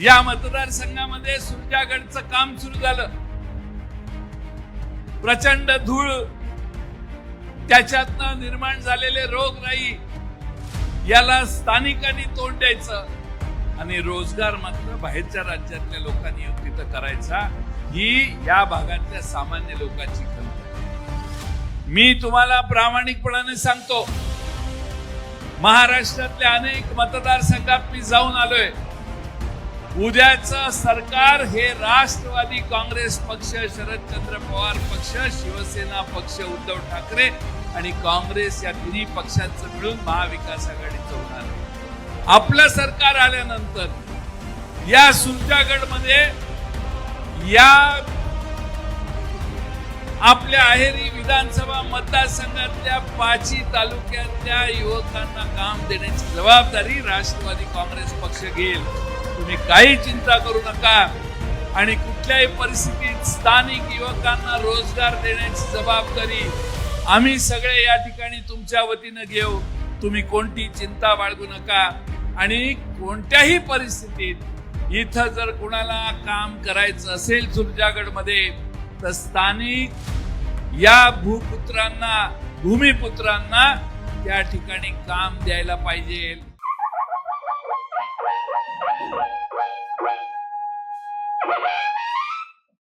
या मतदारसंघामध्ये सुरजागडचं काम सुरू झालं. प्रचंड धूळ त्याच्यातनं निर्माण झालेले रोगराई याला स्थानिकांनी तोंड द्यायचं आणि रोजगार मात्र बाहेरच्या राज्यातल्या लोकांनी येऊन तिथं करायचा ही या भागातल्या सामान्य लोकांची खंत मी तुम्हाला प्रामाणिकपणाने सांगतो महाराष्ट्रातल्या अनेक मतदारसंघात मी जाऊन आलोय. उद्याचं सरकार हे राष्ट्रवादी काँग्रेस पक्ष शरदचंद्र पवार पक्ष शिवसेना पक्ष उद्धव ठाकरे आणि काँग्रेस या तिन्ही पक्षांचं मिळून महाविकास आघाडीचं होणार आहे. आपलं सरकार आल्यानंतर या सुरजागडमध्ये या आपल्या अहेरी विधानसभा मतदारसंघातल्या पाची तालुक्यातल्या युवकांना काम देण्याची जबाबदारी राष्ट्रवादी काँग्रेस पक्ष घेईल. तुम्ही काही चिंता करू नका. आणि कुठल्याही परिस्थितीत स्थानिक युवकांना रोजगार देण्याची जबाबदारी आम्ही सगळे या ठिकाणी तुमच्या वतीनं घेऊ. तुम्ही कोणती चिंता बाळगू नका. आणि कोणत्याही परिस्थितीत इथं जर कुणाला काम करायचं असेल सुरजागडमध्ये तर स्थानिक या भूपुत्रांना भूमिपुत्रांना त्या ठिकाणी काम द्यायला पाहिजे.